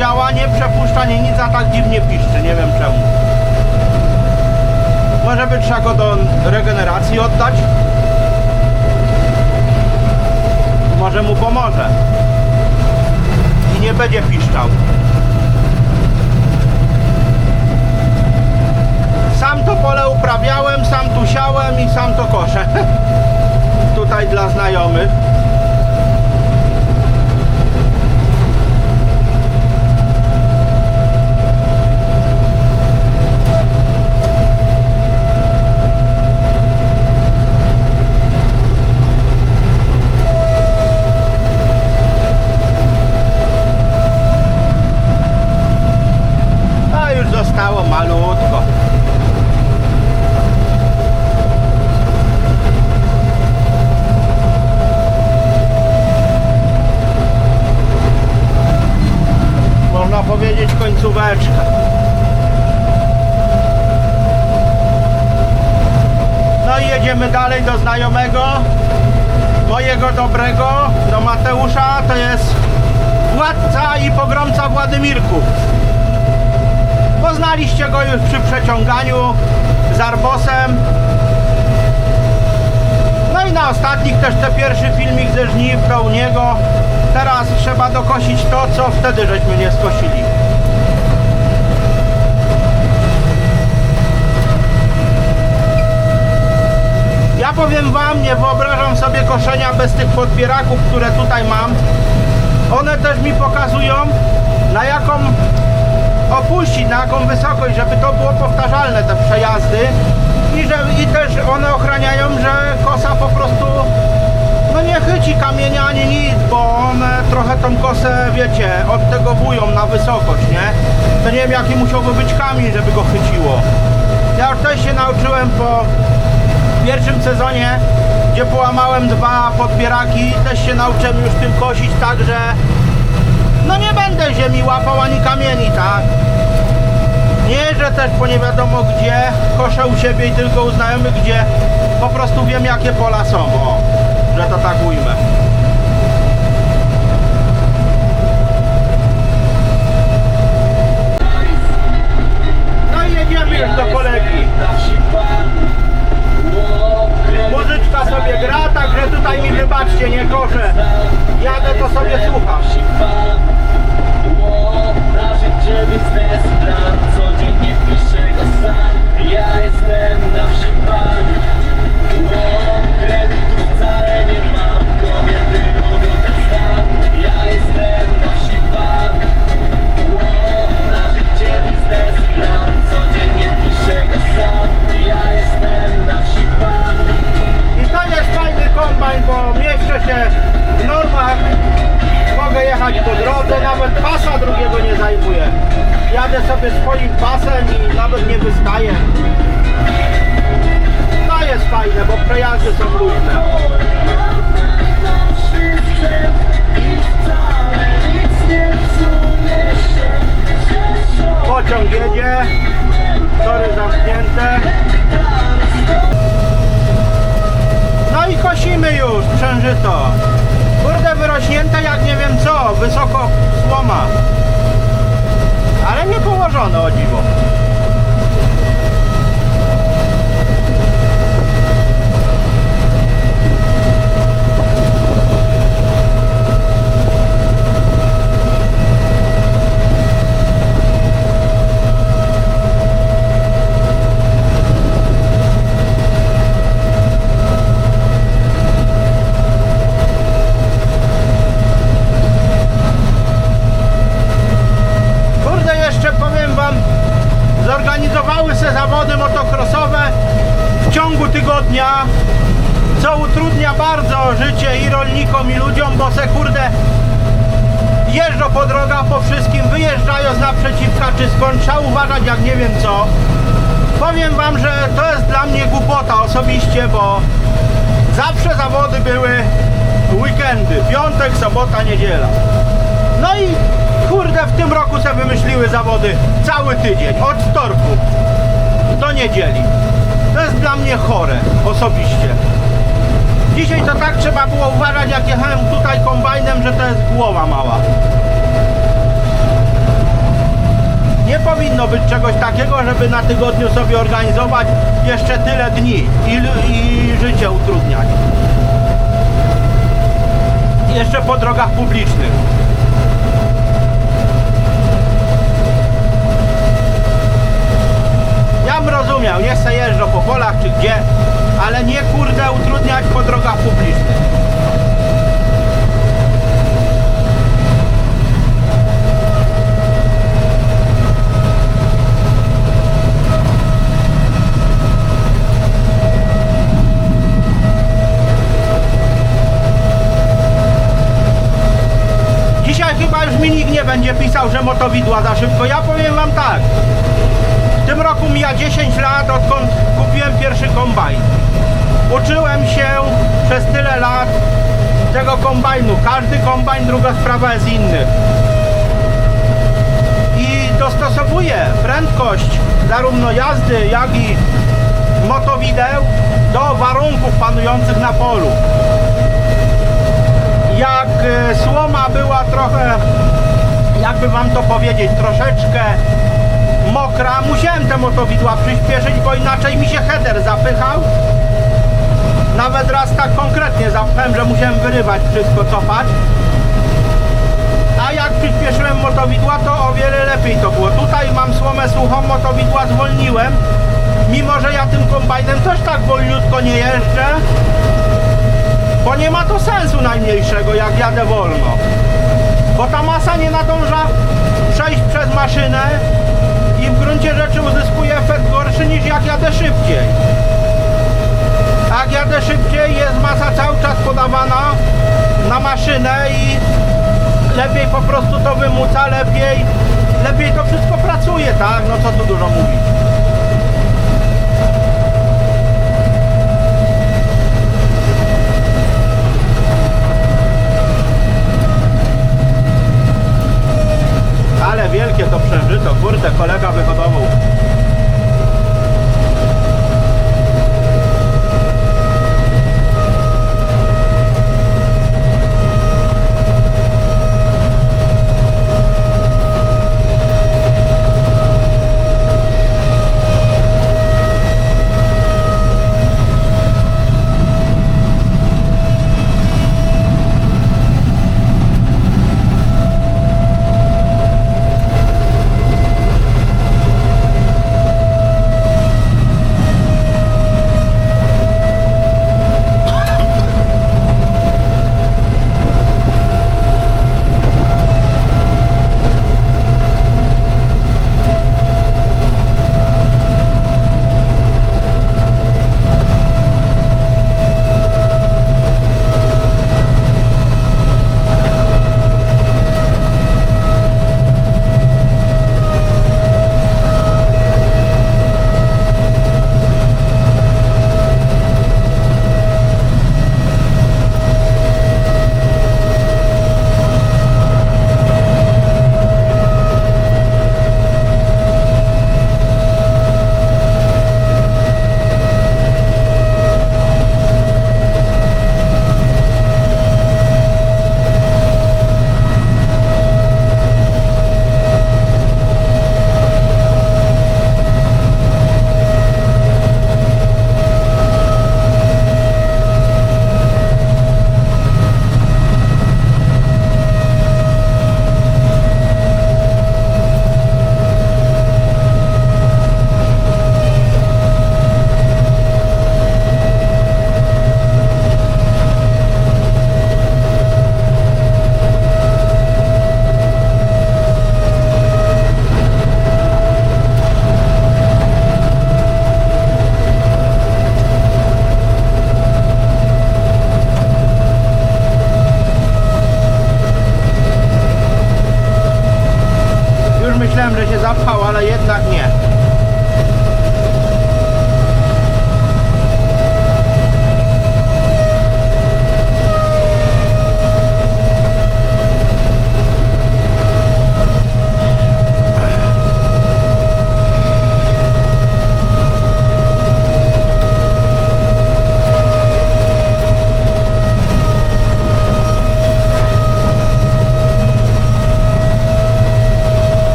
działa, nie przepuszcza, nie nic, a tak dziwnie piszczy, nie wiem czemu. Może by trzeba go do regeneracji oddać? Może mu pomoże. I nie będzie piszczał. Sam to pole uprawiałem, sam tu siałem i sam to koszę. Tutaj dla znajomych. A już zostało malutko. Można powiedzieć końcóweczka. No i jedziemy dalej do znajomego, mojego dobrego, do Mateusza, to jest władca i pogromca Władymirków. Poznaliście go już przy przeciąganiu z Arbosem. No i na ostatnich też te pierwszy filmik ze żniw to u niego. Teraz trzeba dokosić to, co wtedy żeśmy nie skosili. Ja powiem wam, nie wyobrażam sobie koszenia bez tych podbieraków, które tutaj mam. One też mi pokazują na jaką opuścić, na jaką wysokość, żeby to było powtarzalne te przejazdy i, że, i też one ochraniają, że kosa po prostu nie chyci kamienia ani nic, bo one trochę tą kosę, wiecie, odtegowują na wysokość, nie? To nie wiem jaki musiałby być kamień, żeby go chyciło. Ja już też się nauczyłem po pierwszym sezonie, gdzie połamałem dwa podbieraki, też się nauczyłem już tym kosić tak, że no nie będę ziemi łapał ani kamieni, tak? Nie, że też po nie wiadomo gdzie, koszę u siebie i tylko u znajomych, gdzie po prostu wiem jakie pola są, że to tak ujmę. No i jedziemy już do kolegi. Muzyczka sobie gra, także tutaj mi wybaczcie, nie koszę. Jadę to sobie słucham. Piszę go sam Ja jestem na wsi pan Ja jestem na wsi pan są. Pociąg jedzie, tory zamknięte. No i kosimy już przężyto. Kurde wyrośnięte jak nie wiem co, wysoko słoma. Ale nie położone o dziwo. Powiem wam, że to jest dla mnie głupota osobiście, bo zawsze zawody były weekendy, piątek, sobota, niedziela. No i kurde w tym roku sobie wymyśliły zawody cały tydzień, od wtorku do niedzieli. To jest dla mnie chore osobiście. Dzisiaj to tak trzeba było uważać, jak jechałem tutaj kombajnem, że to jest głowa mała. Nie powinno być czegoś takiego, żeby na tygodniu sobie organizować jeszcze tyle dni i, i życie utrudniać. Jeszcze po drogach publicznych. Ja bym rozumiał, niech se jeżdżą po polach czy gdzie, ale nie kurde utrudniać po drogach publicznych. Dzisiaj chyba już mi nikt nie będzie pisał, że motowidła za szybko. Ja powiem wam tak. W tym roku mija 10 lat, odkąd kupiłem pierwszy kombajn. Uczyłem się przez tyle lat tego kombajnu. Każdy kombajn, druga sprawa jest inny. I dostosowuję prędkość zarówno jazdy, jak i motowideł do warunków panujących na polu. Jak e, słoma była trochę, jakby wam to powiedzieć, troszeczkę mokra, musiałem te motowidła przyspieszyć, bo inaczej mi się header zapychał. Nawet raz tak konkretnie zapchałem, że musiałem wyrywać wszystko, cofać. A jak przyspieszyłem motowidła, to o wiele lepiej to było. Tutaj mam słomę suchą, motowidła zwolniłem. Mimo, że ja tym kombajnem też tak wolniutko nie jeżdżę, bo nie ma to sensu najmniejszego, jak jadę wolno. Bo ta masa nie nadąża przejść przez maszynę i w gruncie rzeczy uzyskuje efekt gorszy niż jak jadę szybciej. Jak jadę szybciej, jest masa cały czas podawana na maszynę i lepiej po prostu to wymuca, lepiej, lepiej to wszystko pracuje, tak? No co tu dużo mówić. t'as pas la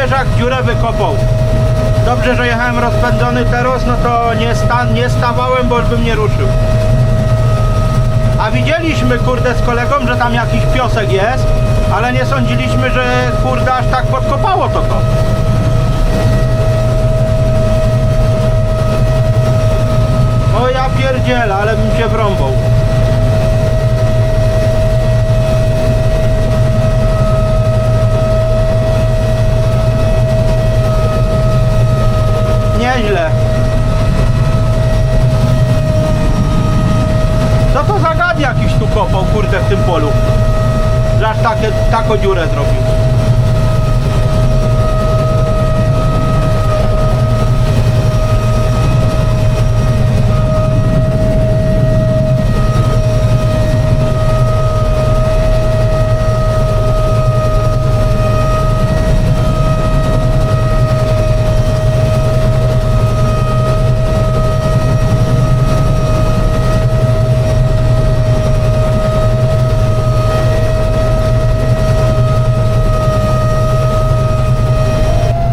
wieżach dziurę wykopał. Dobrze, że jechałem rozpędzony teraz, no to nie, sta, nie stawałem, bo już bym nie ruszył. A widzieliśmy, kurde, z kolegą, że tam jakiś piosek jest, ale nie sądziliśmy, że, kurde, aż tak podkopało to to. O ja pierdzielę, ale bym się wrąbał. Nieźle. Co to za gad jakiś tu kopał, kurde, w tym polu? Że aż takie, taką dziurę zrobił.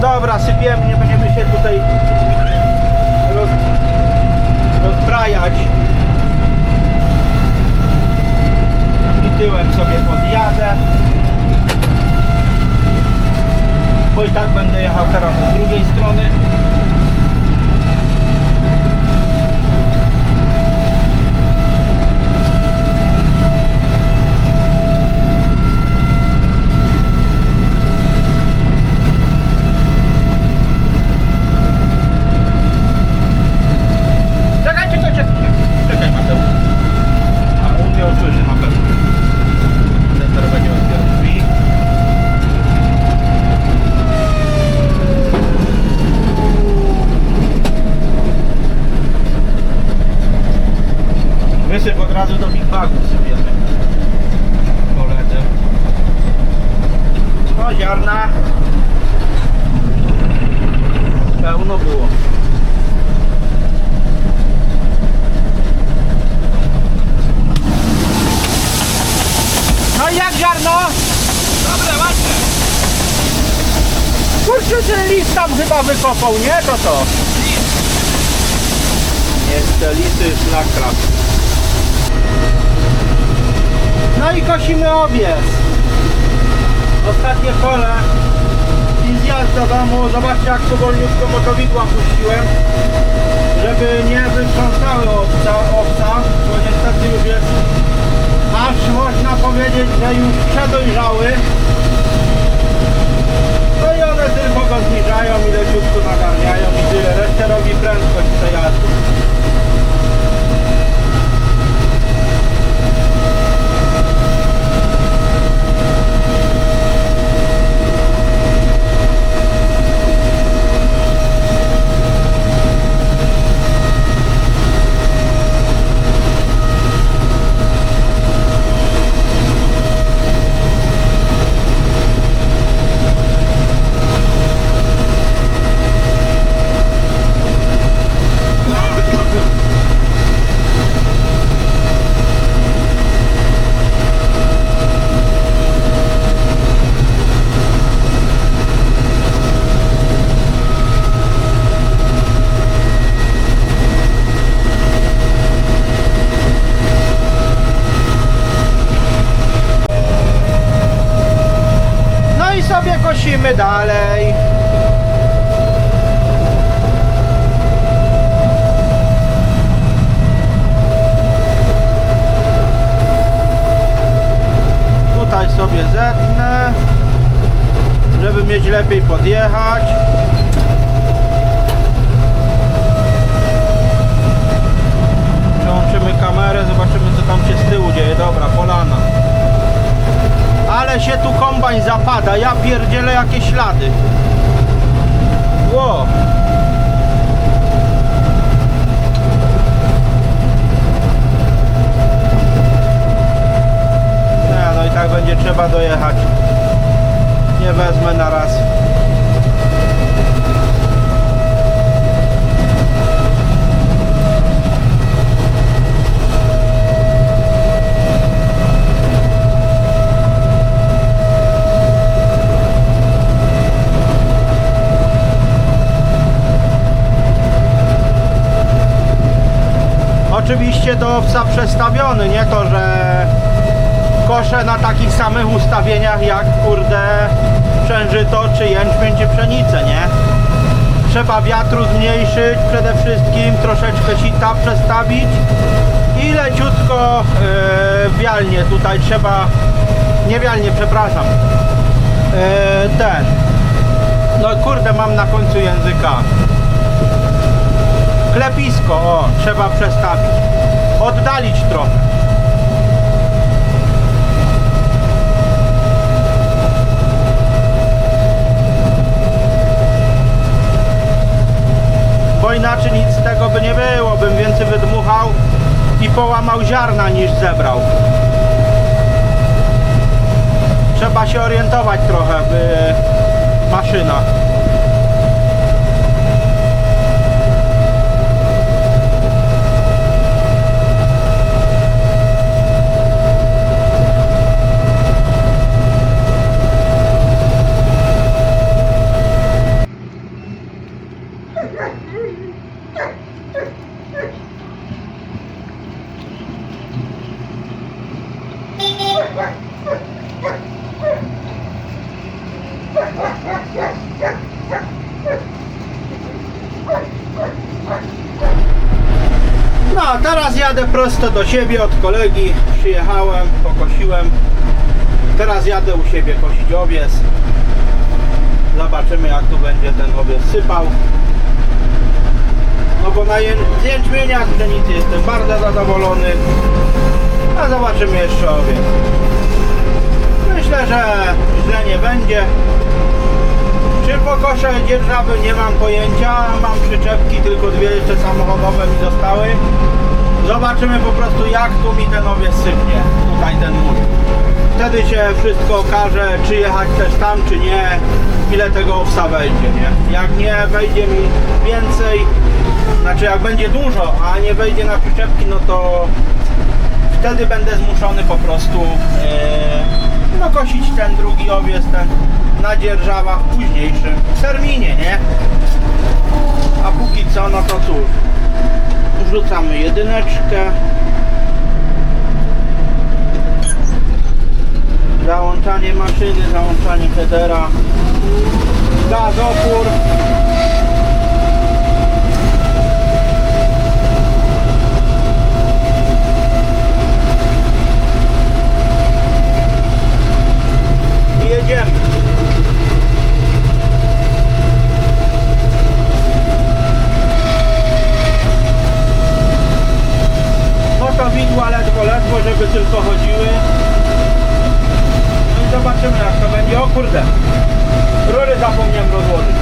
Dobra, sypiemy, nie będziemy się tutaj roz, rozbrajać. I tyłem sobie podjadę. Bo i tak będę jechał teraz z drugiej strony. Czekaj, czekaj, czekaj. Czekaj, Mateusz. A u mnie usłyszy na pewno. Ten teraz będzie otwierał drzwi. Wysyp od razu do Big Bagu sypiemy. Koledzy. No ziarna. Pełno było. No i jak ziarno? Dobre, ładne. Kurczę, ten lis tam chyba wykopał, nie? To to. Jest te lisy szlakra. No i kosimy owiec. Ostatnie pole i zjazd do domu. Zobaczcie jak powolniutko motowidła puściłem, żeby nie wytrząsały owca, owca, bo niestety już jest aż można powiedzieć, że już przedojrzały. No i one tylko go zniżają i leciutko nagarniają i tyle. Resztę robi prędkość przejazdu. No i dalej. Tutaj sobie zetnę, żeby mieć lepiej podjechać. Przełączymy kamerę, zobaczymy co tam się z tyłu dzieje. Dobra, polana. Ale się tu kombajn zapada, ja pierdzielę jakie ślady. Ło. Nie, no i tak będzie trzeba dojechać. Nie wezmę na raz. Do przestawiony, nie? To, że koszę na takich samych ustawieniach jak kurde przężyto czy jęczmień czy pszenicę, nie? Trzeba wiatru zmniejszyć przede wszystkim, troszeczkę sita przestawić i leciutko yy, wialnie tutaj trzeba, nie wialnie, przepraszam, yy, ten, no kurde mam na końcu języka, klepisko, o, trzeba przestawić, oddalić trochę. bo inaczej nic z tego by nie było, bym więcej wydmuchał i połamał ziarna niż zebrał. Trzeba się orientować trochę w maszynach. No, a teraz jadę prosto do siebie od kolegi. Przyjechałem, pokosiłem. Teraz jadę u siebie kosić owiec. Zobaczymy jak tu będzie ten owiec sypał. No bo na ję- z jęczmienia z pszenicy jestem bardzo zadowolony. A zobaczymy jeszcze owiec. Myślę, że źle nie będzie. Czy pokoszę dzierżawy nie mam pojęcia. Mam przyczepki, tylko dwie jeszcze samochodowe mi zostały. Zobaczymy po prostu jak tu mi ten owiec sypnie. Tutaj ten mój. Wtedy się wszystko okaże, czy jechać też tam, czy nie. Ile tego owsa wejdzie, nie? Jak nie wejdzie mi więcej, znaczy jak będzie dużo, a nie wejdzie na przyczepki, no to wtedy będę zmuszony po prostu e, no kosić ten drugi owiec, ten na dzierżawach w późniejszym terminie, nie? A póki co, no to cóż, wrzucamy jedyneczkę. Załączanie maszyny, załączanie headera, gazopór. I jedziemy. No to widła żeby tylko chodziły. No i zobaczymy jak to będzie. O kurde, rury zapomniałem rozłożyć.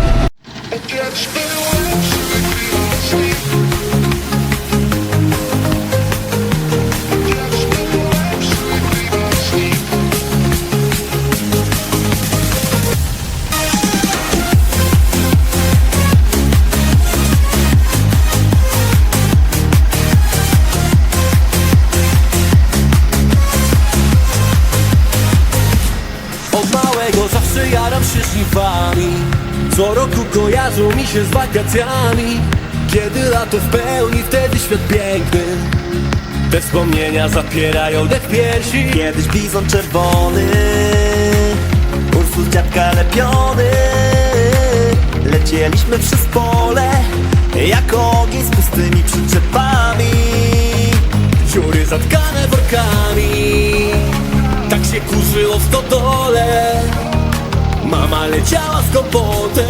Co roku kojarzą mi się z wakacjami. Kiedy lato w pełni, wtedy świat piękny. Te wspomnienia zapierają dech piersi. Kiedyś bizon czerwony Ursus dziadka lepiony. Lecieliśmy przez pole Jak ogień z pustymi przyczepami. Dziury zatkane workami. Tak się kurzyło w stodole Mama leciała z kompotem.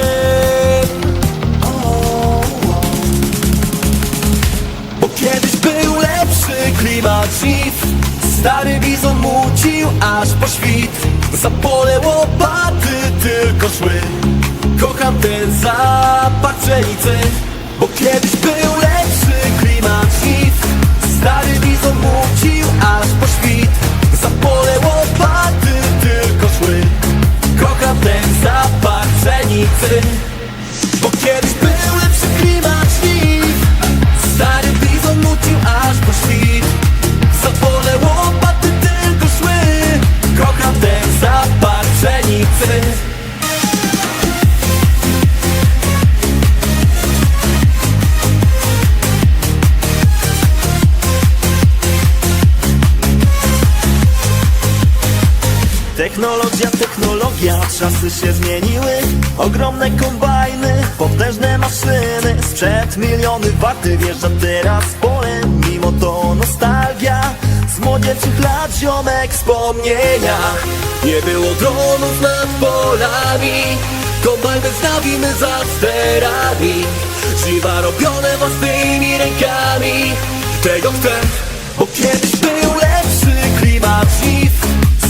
Bo kiedyś był lepszy klimat żniw Stary bizon mucił aż po świt. Za pole łopaty tylko szły. Kocham ten zapach pszenicy Bo kiedyś był lepszy klimat żniw Stary bizon mucił aż po świt. Za pole łopaty granicy. Bo kiedyś był lepszy klimat niż Stary bizon nucił aż po świt. Zapole łopaty tylko szły. Kocham ten zapach pszenicy. Technologia czasy się zmieniły. Ogromne kombajny, potężne maszyny. Sprzed miliony warty wjeżdża teraz pole. Mimo to nostalgia z młodzieńczych lat ziomek wspomnienia. Nie było dronów nad polami Kombajny znawimy za sterami Żniwa robione własnymi rękami. Tego chcę Bo kiedyś był lepszy klimat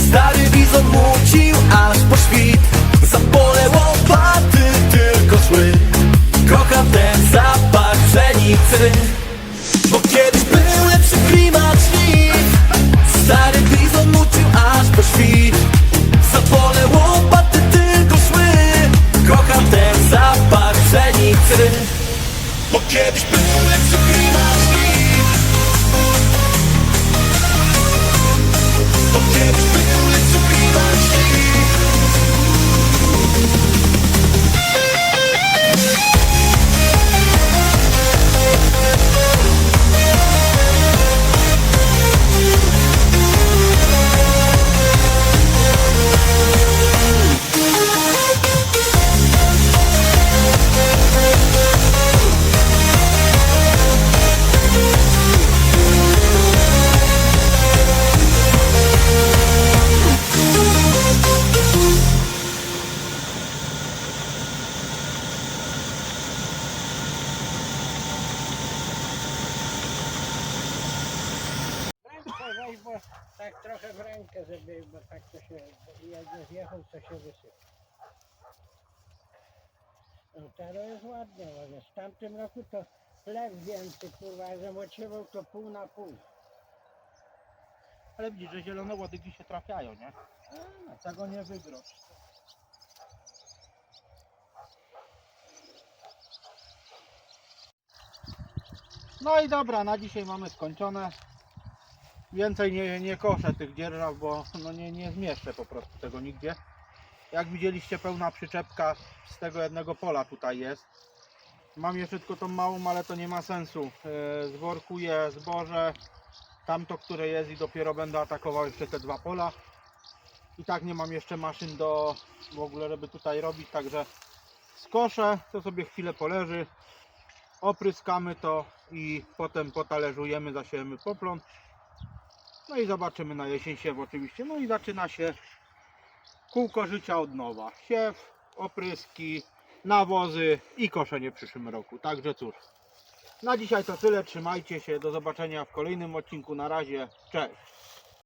Stary bizon mucił aż po świt. Za pole łopaty tylko szły. Kocham ten zapach pszenicy chleb więcej, kurwa, jak zamociewał to pół na pół. Ale widzisz, że zielone łodygi się trafiają, nie? A, tego nie wygrosz. No i dobra, na dzisiaj mamy skończone. Więcej nie, nie koszę tych dzierżaw, bo no nie, nie zmieszczę po prostu tego nigdzie. Jak widzieliście, pełna przyczepka z tego jednego pola tutaj jest. Mam jeszcze tylko tą małą, ale to nie ma sensu. Yy, Zworkuję zboże, tamto, które jest i dopiero będę atakował jeszcze te dwa pola. I tak nie mam jeszcze maszyn do w ogóle, żeby tutaj robić, także skoszę, to sobie chwilę poleży, opryskamy to i potem potalerzujemy, zasiejemy poplon. No i zobaczymy na jesień siew oczywiście. No i zaczyna się kółko życia od nowa. Siew, opryski, nawozy i koszenie w przyszłym roku. Także cóż. Na dzisiaj to tyle. Trzymajcie się. Do zobaczenia w kolejnym odcinku. Na razie. Cześć.